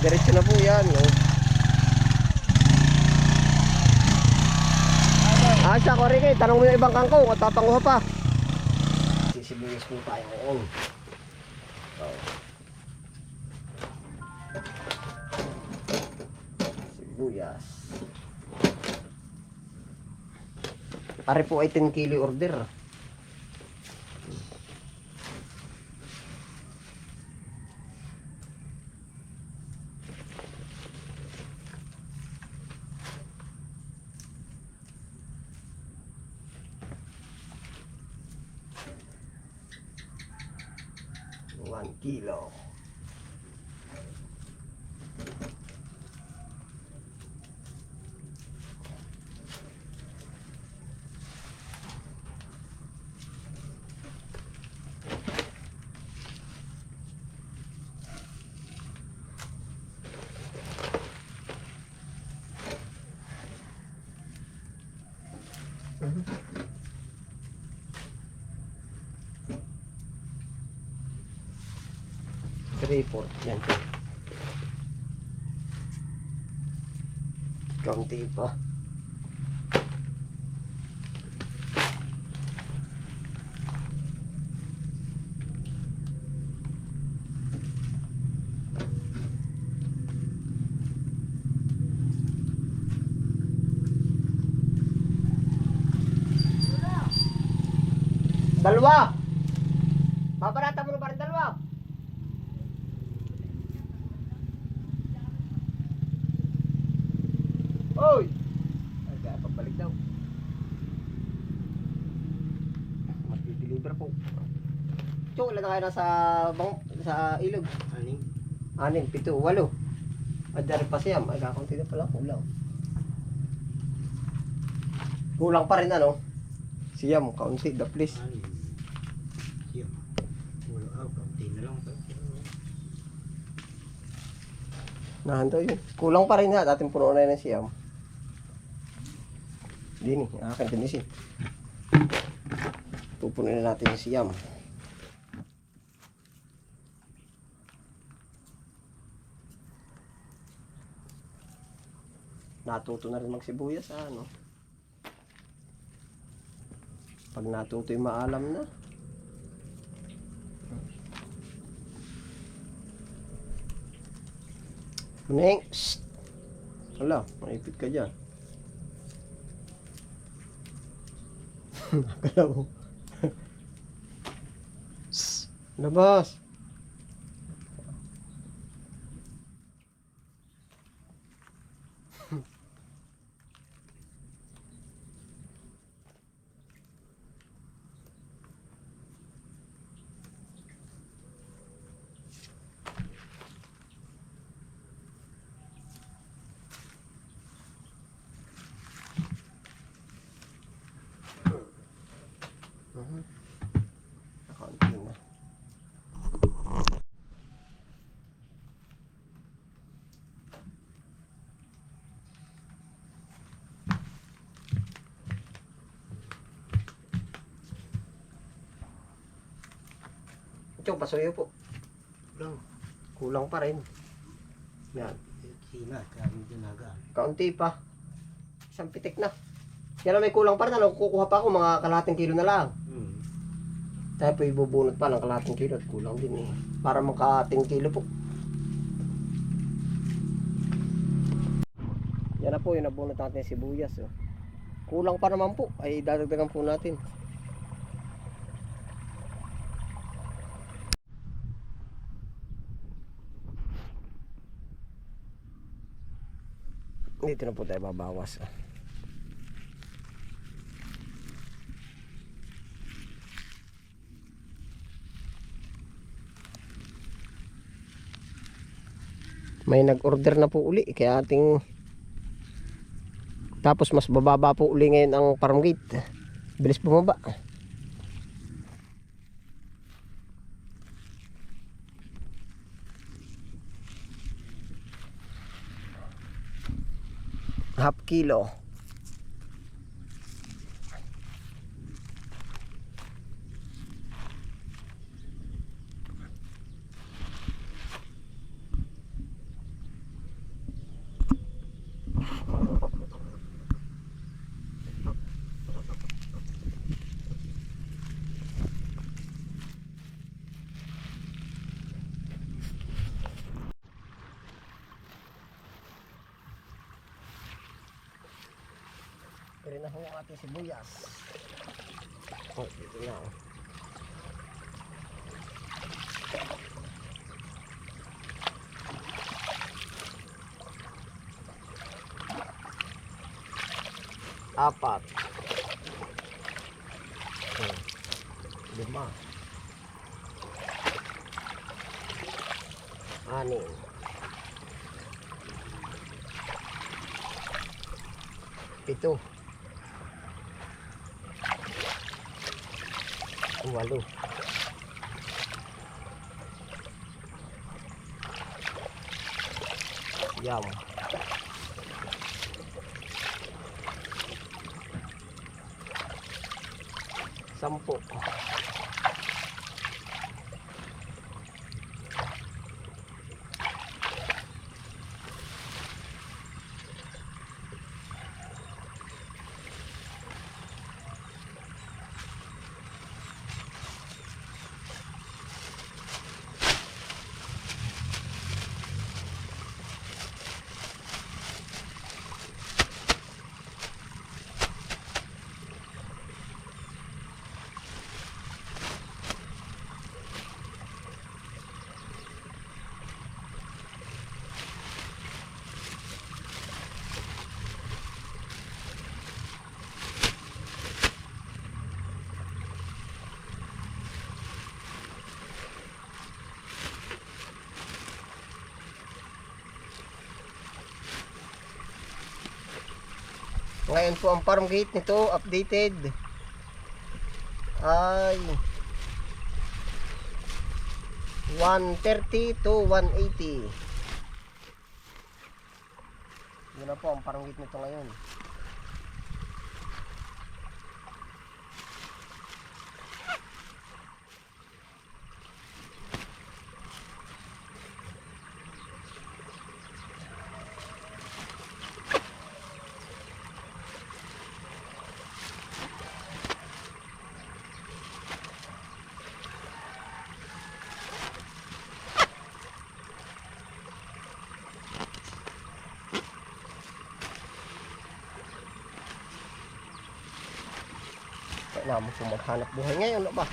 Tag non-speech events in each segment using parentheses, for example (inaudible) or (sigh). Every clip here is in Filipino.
Diretso na po yan. No? Ah, siya ko rin eh. Tanong mo yung ibang kangkong at tatanguha pa. Sisibuyas po tayo ngayon. Oh. Sibuyas. Pare po ay 10 kilo order. One kilo. Four. Yan. Kaunti pa. Dalawa! Babarata mo na ba rin dalawa? Oy! Ay, kaya pabalik daw. Mag-deliver po. Chong, ilan na kayo nasa, bang, sa ilog? Aning? Anin, pito, walo. At dari pa siyam. Ay, kakunti na pala, kulang. Kulang pa rin ano? Siyam, kaunti, the please. Aning? Siyam. Wala ah, kaunti na lang. Nahanto yun. Kulang pa rin ha. Dating puno na yun ng siyam. Dini, akin tinisin. Pupunin na natin yung siyam. Natuto na rin magsibuyas sa ano. Pag natuto yung maalam na. Neng, shh. Hala, maipit ka dyan. (laughs) Akala. Labas. (laughs) Mm-hmm. Uh-huh. Ito, pasuyo po. Lang. Kulang pa rin. Yan. Sina, kami dinagaan. Kaunti pa. Isang pitik na. Yan na may kulang pa rin. Ano, kukuha pa ako mga kalahating kilo na lang. Hmm. Tayo po ibubunot pa ng kalahating kilo at kulang din eh. Para makating kilo po. Yan na po yung nabunot natin sibuyas. Oh. Kulang pa naman po. Ay dadagdagan po natin. Dito na po tayo babawas. may nag-order na po uli kaya ating tapos mas bababa po uli ngayon ang farm gate bilis bumaba half kilo rin na ho ang ating sibuyas. Oh, dito na. oh. Apat. Oh, lima. Anim. Pito. Walo. Yam. Sampo. Ngayon po ang farm gate nito updated ay 130 to 180. Yun na po ang farm gate nito ngayon. Kailangan mo po maghanap buhay ngayon, ano ba?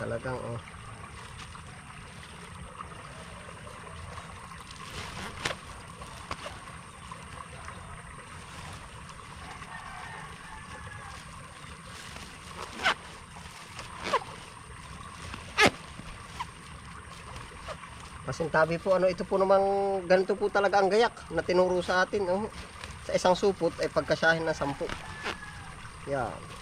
Talagang, oh. Pasintabi po, ano, ito po namang ganito po talaga ang gayak na tinuro sa atin, oh. Sa isang supot ay pagkasyahin ng sampu. Yan.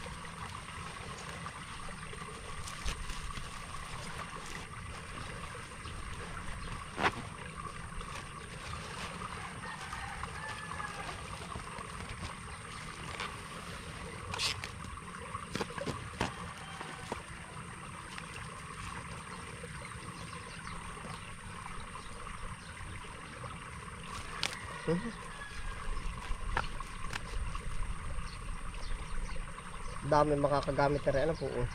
Dami makakagamit na rin ano po oh.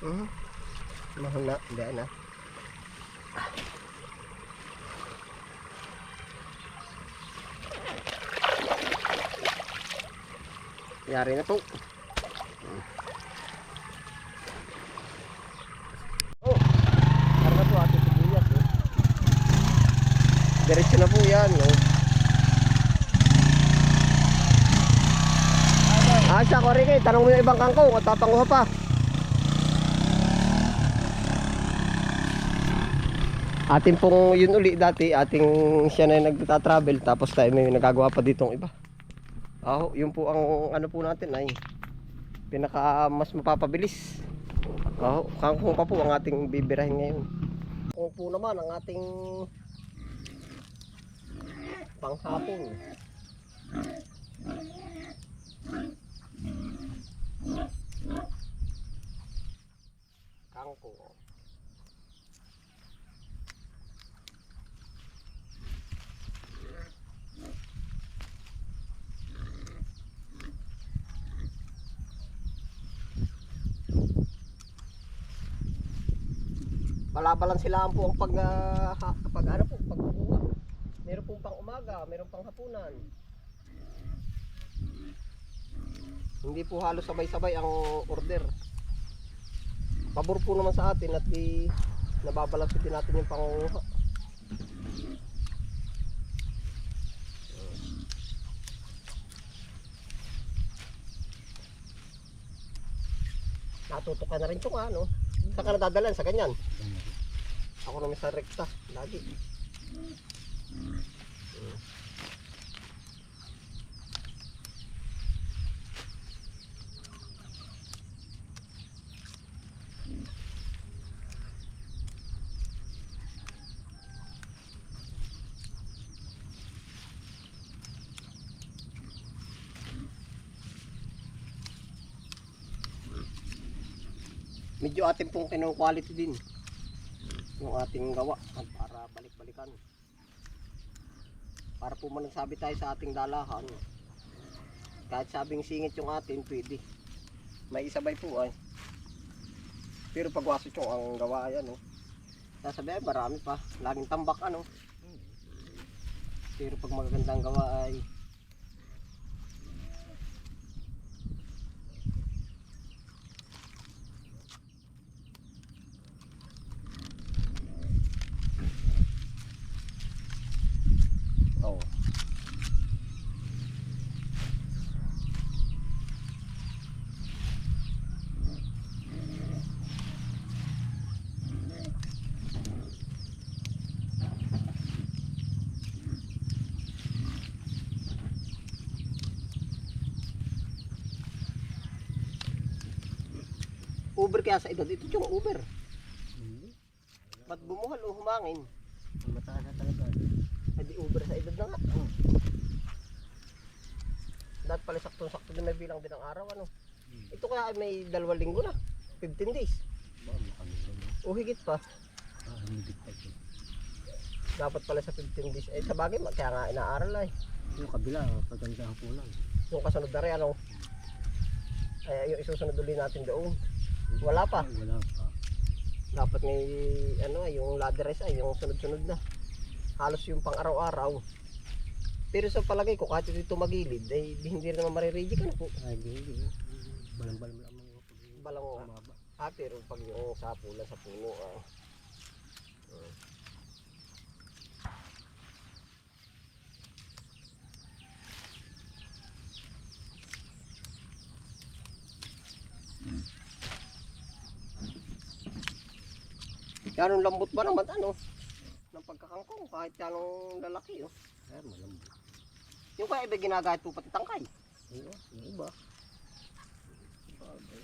Mhm. Mahuna, hindi na. Yari na po. Oh, karga po ating sibuyas. Oh. Diretso na po yan. Oh. Ah, siya ko rin eh. Tanong mo yung ibang kangkong at tatanguha pa. Atin pong yun uli dati, ating siya na yung nagta-travel tapos tayo may nagagawa pa ditong iba. Ah, yun po ang ano po natin ay pinaka mas mapapabilis. Ah, kangkong pa po ang ating bibirahin ngayon. Kung po naman ang ating panghapon. Kangkong. Balabalan sila po ang pag, ah, ha- ano po, pagkukuha. Meron pong pang umaga, meron pang hapunan. Hindi po halos sabay-sabay ang order. Pabor po naman sa atin at di nababalansin din natin yung pangunguha. Natuto ka na rin ito ano. Saan ka nadadalan? Sa ganyan. Ako naman sa rekta. Lagi. Medyo atin pong quality din. Yung ating gawa para balik-balikan. Para po man nagsabi tayo sa ating dalahan. Kahit sabing singit yung atin, pwede. May isabay po ay. Pero pag wasot yung ang gawa ay ano. Sasabi ay marami pa. Laging tambak ano. Pero pag magagandang gawa ay Oo. Uber kaya sa edad, ito Uber. Hindi. Ba't bumuhal o humangin? Ang mataas na talaga. Ay di Uber sa edad na nga. Dahil pala sakto-sakto din may bilang din ang araw ano. Ito kaya ay may dalawang linggo na. 15 days. Ba. O higit pa. Ah, hindi pa ito. Dapat pala sa 15 days. Eh sa bagay, kaya nga inaaral ay. Yung kabila, paganda hapunan. Yung kasunod na rin ano. Ay yung isusunod ulit natin doon. Wala pa. Wala pa. Dapat may ano ay yung ladder ay yung sunod-sunod na. Halos yung pang araw-araw. Pero sa palagay ko kahit ito magilid ay di- hindi rin naman marireject ano po. Ay, hindi. Balang-balang lang mga Balang Mababa. Ah, pero pag yung sa pula sa puno, ah. Hmm. Yan lambot ba naman ano? Ng pagkakangkong kahit yanong lalaki oh. Ay, malambot. Yung kaya iba ginagahit po pati tangkay. Oo, yung iba. Bagay.